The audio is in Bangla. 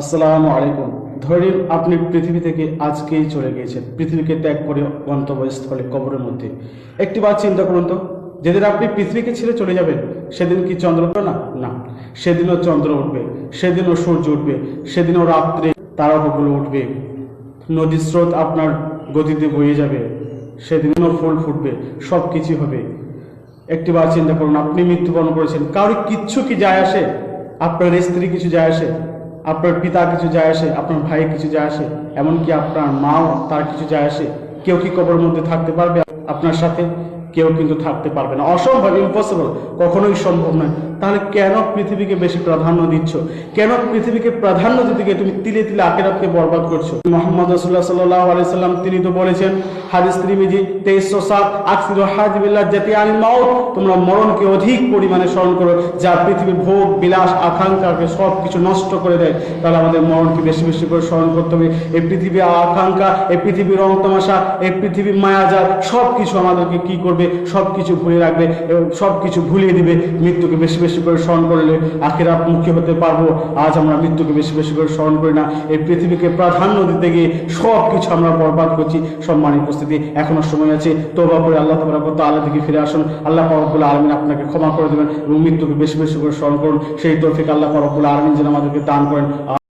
আসসালামু আলাইকুম। ধরে আপনি পৃথিবী থেকে আজকেই চলে গিয়েছেন। পৃথিবীকে ত্যাগ করে গন্তব্যস্থলে কবরের মধ্যে। একটি বার চিন্তা করুন তো। যেদিন আপনি পৃথিবীকে ছেড়ে চলে যাবেন, সেদিন কি চন্দ্র উঠবে না? না। সেদিনও চন্দ্র উঠবে, সেদিনও সূর্য উঠবে, সেদিনও রাত্রে তারাগুলো উঠবে। নদীর স্রোত আপনার গতিতে বয়ে যাবে, সেদিনও ফুল ফুটবে সব কিছু হবে। একটি বার চিন্তা করুন, আপনি মৃত্যুবরণ করেছেন। কারোর কিচ্ছু কি যায় আসে? আপনার স্ত্রী কিছু যায় আসে? আপনার পিতা কিছু যায় আসে, আপনার ভাই কিছু যায় আসে, এমনকি আপনার মাও তার কিছু যায় আসে। কেউ কি কবর মধ্যে থাকতে পারবে আপনার সাথে? কেউ কিন্তু থাকতে পারবে না। অসম্ভব ইম্পসিবল কখনোই সম্ভব নয়। তাহলে কেন পৃথিবীকে বেশি প্রাধান্য দিচ্ছ? কেন পৃথিবীকে প্রাধান্য দিতে গিয়ে তুমি তিলে তিলে আখেরাতকে বরবাদ করছ? মোহাম্মদ রসুল্লাহ সাল্লাহ আলাইসাল্লাম তিনি তো বলেছেন, হাদিস ত্রিমিজি তেইশশো সাত আকসির হাজবিল্লাহ জাতি আনিল মাউত, তোমরা মরণকে অধিক পরিমাণে স্মরণ করো, যা পৃথিবীর ভোগ, বিলাস, আকাঙ্ক্ষাকে সব কিছু নষ্ট করে দেয়। তাহলে আমাদের মরণকে বেশি বেশি করে স্মরণ করতে হবে। এই পৃথিবীর আকাঙ্ক্ষা, এই পৃথিবীর রং তামাশা এই পৃথিবীর মায়াজাল সব কিছু আমাদেরকে কি করবে? সব কিছু ভুলে রাখবে সব কিছু ভুলিয়ে দিবে। মৃত্যুকে বেশি বেশি করে স্মরণ করলে আখেরা মুখী হতে পারব। আজ আমরা মৃত্যুকে বেশি বেশি করে স্মরণ করি না। এই পৃথিবীকে প্রাধান্য দিতে গিয়ে সব কিছু আমরা বরবাদ করছি। সম্মানের উপস্থিতি, এখনও সময় আছে। তোবা করে আল্লাহ তোমার কত আল্লাহ থেকে ফিরে আসুন। আল্লাহ পরবুল আলমিন আপনাকে ক্ষমা করে দেবেন এবং মৃত্যুকে বেশি বেশি করে স্মরণ করুন। সেই তৌফিক আল্লাহ পরবুল আলমিন যেন আমাদেরকে দান করেন।